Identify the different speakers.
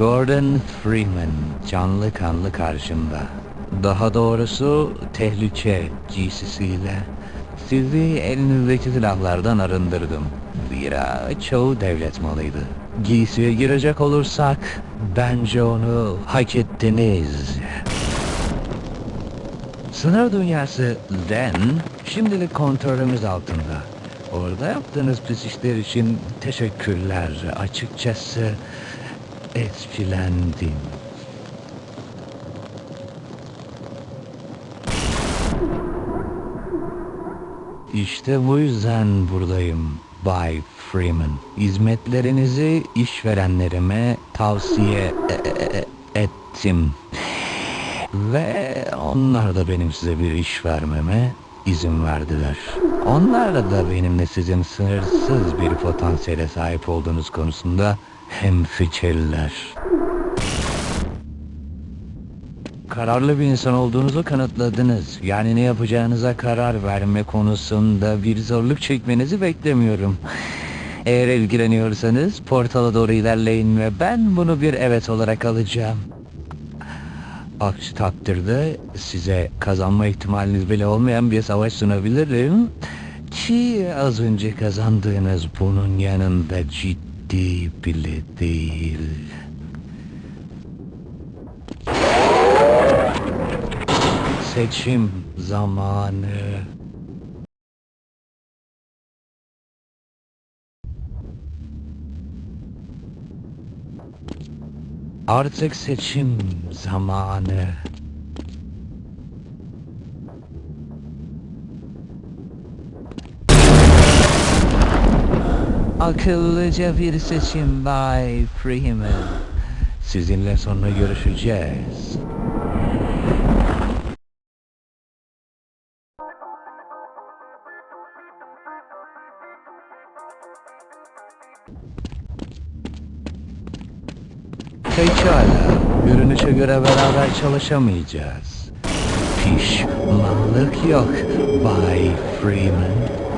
Speaker 1: Gordon Freeman canlı kanlı karşımda. Daha doğrusu tehlike giysisiyle. Sizi elinizdeki silahlardan arındırdım. Zira çoğu devlet malıydı. Giysiye girecek olursak bence onu hak ettiniz. Sınır dünyası Den şimdilik kontrolümüz altında. Orada yaptığınız pis işler için teşekkürler. Açıkçası etkilendim. İşte bu yüzden buradayım Bay Freeman. Hizmetlerinizi işverenlerime tavsiye e- e- e- ettim. Ve onlar da benim size bir iş vermeme izin verdiler. Onlar da benimle sizin sınırsız bir potansiyele sahip olduğunuz konusunda hemfikirler. Kararlı bir insan olduğunuzu kanıtladınız. Yani ne yapacağınıza karar verme konusunda bir zorluk çekmenizi beklemiyorum. Eğer ilgileniyorsanız portala doğru ilerleyin ve ben bunu bir evet olarak alacağım. Aksi takdirde size kazanma ihtimaliniz bile olmayan bir savaş sunabilirim. Ki az önce kazandığınız bunun yanında ciddi bile değil. Seçim zamanı. Artık seçim zamanı. Akıllıca bir seçim Bay Freeman. Sizinle sonra görüşeceğiz. Pekala, görünüşe göre beraber çalışamayacağız. Pişmanlık yok Bay Freeman.